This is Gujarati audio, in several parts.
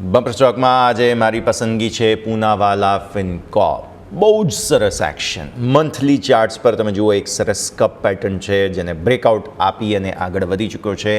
બમ્પર સ્ટોકમાં આજે મારી પસંદગી છે પૂનાવાલા ફિનકોપ બહુ જ સરસ એક્શન મંથલી ચાર્ટ્સ પર તમે જુઓ, એક સરસ કપ પેટર્ન છે જેને બ્રેકઆઉટ આપી અને આગળ વધી ચૂક્યો છે.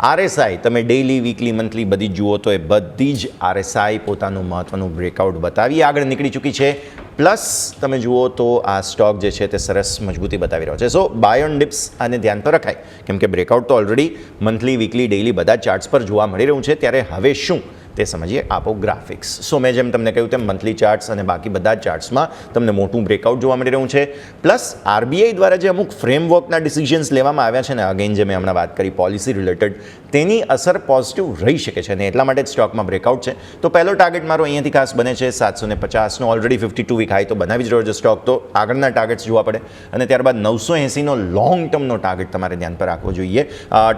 આરએસઆઈ તમે ડેઇલી વીકલી મંથલી બધી જુઓ તો એ બધી જ આરએસઆઈ પોતાનું મહત્ત્વનું બ્રેકઆઉટ બતાવી આગળ નીકળી ચૂકી છે. પ્લસ તમે જુઓ તો આ સ્ટોક જે છે તે સરસ મજબૂતી બતાવી રહ્યો છે. સો બાય ઓન ડિપ્સ આને ધ્યાન પર રખાય. કેમ કે બ્રેકઆઉટ તો ઓલરેડી મંથલી વીકલી ડેઇલી બધા ચાર્ટ્સ પર જોવા મળી રહ્યું છે. ત્યારે હવે શું? તે સમજીએ. આપો ગ્રાફિક્સ સો, મેં જેમ તમને કહ્યું તેમ મંથલી ચાર્ટ્સ અને બાકી બધા જ ચાર્ટ્સમાં તમને મોટું બ્રેકઆઉટ જોવા મળી રહ્યું છે. પ્લસ આરબીઆઈ દ્વારા જે અમુક ફ્રેમવર્કના ડિસિઝન્સ લેવામાં આવ્યા છે ને અગેન જે મેં હમણાં વાત કરી પોલિસી રિલેટેડ તેની અસર પોઝિટિવ રહી શકે છે અને એટલા માટે જ સ્ટોકમાં બ્રેકઆઉટ છે. તો પહેલો ટાર્ગેટ મારો અહીંયાથી ખાસ બને છે સાતસો ને પચાસનો already fifty two week high તો બનાવી જ રહ્યો છે સ્ટોક તો આગળના ટાર્ગેટ્સ જોવા પડે. અને ત્યારબાદ નવસો એંસીનો લોંગ ટર્મનો ટાર્ગેટ તમારે ધ્યાન પર રાખવો જોઈએ.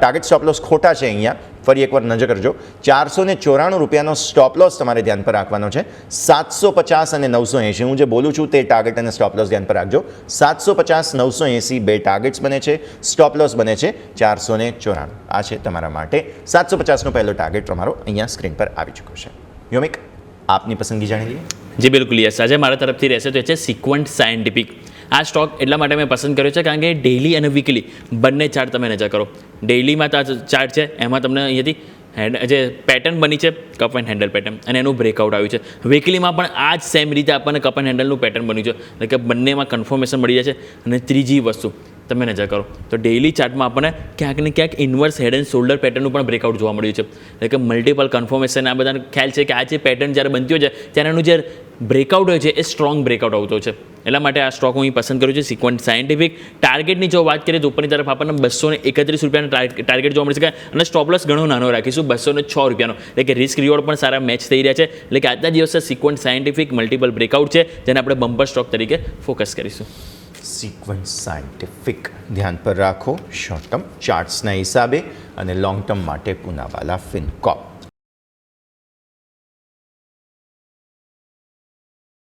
ટાર્ગેટ સ્ટોપ લોસ ખોટા છે અહીંયા. ફરી એકવાર નજર કરજો. ચારસો ને ચોરાણું રૂપિયાનો સ્ટોપ લોસ તમારે ધ્યાન પર રાખવાનો છે. સાતસો પચાસ અને નવસો એંશી, હું જે બોલું છું તે ટાર્ગેટ અને સ્ટોપ લોસ ધ્યાન પર રાખજો. સાતસો પચાસ, નવસો એંસી બે ટાર્ગેટ્સ બને છે. સ્ટોપ લોસ બને છે ચારસો ને ચોરાણું. આ છે તમારા માટે સાતસો પચાસનો પહેલો ટાર્ગેટ તમારો અહીંયા સ્ક્રીન પર આવી ચૂક્યો છે. યોમિક આપની પસંદગી જાણી લઈએ. જી, બિલકુલ. યસ આજે મારા તરફથી રહેશે તો એ છે સિક્વન્ટ સાયન્ટિફિક આ સ્ટોક એટલા માટે મેં પસંદ કર્યો છે કારણ કે ડેઈલી અને વીકલી બંને ચાર્ટ તમે નજર કરો. ડેઈલીમાં ચાર્ટ છે, એમાં તમને અહીંયાથી હેન્ડ જે પેટર્ન બની છે કપ એન્ડ હેન્ડલ પેટર્ન અને એનું બ્રેકઆઉટ આવ્યું છે. વીકલીમાં પણ આ જ સેમ રીતે આપણને કપ એન્ડ હેન્ડલનું પેટર્ન બન્યું છે. એટલે કે બંનેમાં કન્ફર્મેશન મળી જાય છે અને ત્રીજી વસ્તુ તમે નજર કરો. તો ડેઇલી ચાર્ટમાં આપણને ક્યાંક ને ક્યાંક ઇન્વર્સ હેડ એન્ડ શોલ્ડર પેટર્નનું પણ બ્રેકઆઉટ જોવા મળ્યું છે. એટલે કે મલ્ટિપલ કન્ફર્મેશન આ બધાને ખ્યાલ છે કે આ જે પેટર્ન જ્યારે બનતી હોય છે, ત્યારે એનું જે બ્રેકઆઉટ હોય છે, એ સ્ટ્રોંગ બ્રેકઆઉટ આવતો છે. એટલા માટે આ સ્ટોક હું અહીં પસંદ કરું છું સિક્વન્ટ સાયન્ટિફિક ટાર્ગેટની જો વાત કરીએ તો ઉપરની તરફ આપણને બસો ને એકત્રીસ રૂપિયાનો ટાર્ગેટ જોવા મળી શકે અને સ્ટોપલસ ઘણો નાનો રાખીશું બસો ને છ રૂપિયાનો. એટલે કે રિસ્ક રિવોર્ડ પણ સારા મેચ થઈ રહ્યા છે. એટલે કે આજના દિવસે સિક્વન્ટ સાયન્ટિફિક મલ્ટિપલ બ્રેકઆઉટ છે, જેને આપણે બમ્પર સ્ટોક તરીકે ફોકસ કરીશું. સિક્વન્સ સાયન્ટિફિક ધ્યાન પર રાખો. શોર્ટ ટર્મ ચાર્ટ્સના હિસાબે અને લોંગ ટર્મ માટે પૂનાવાલા ફિનકોપ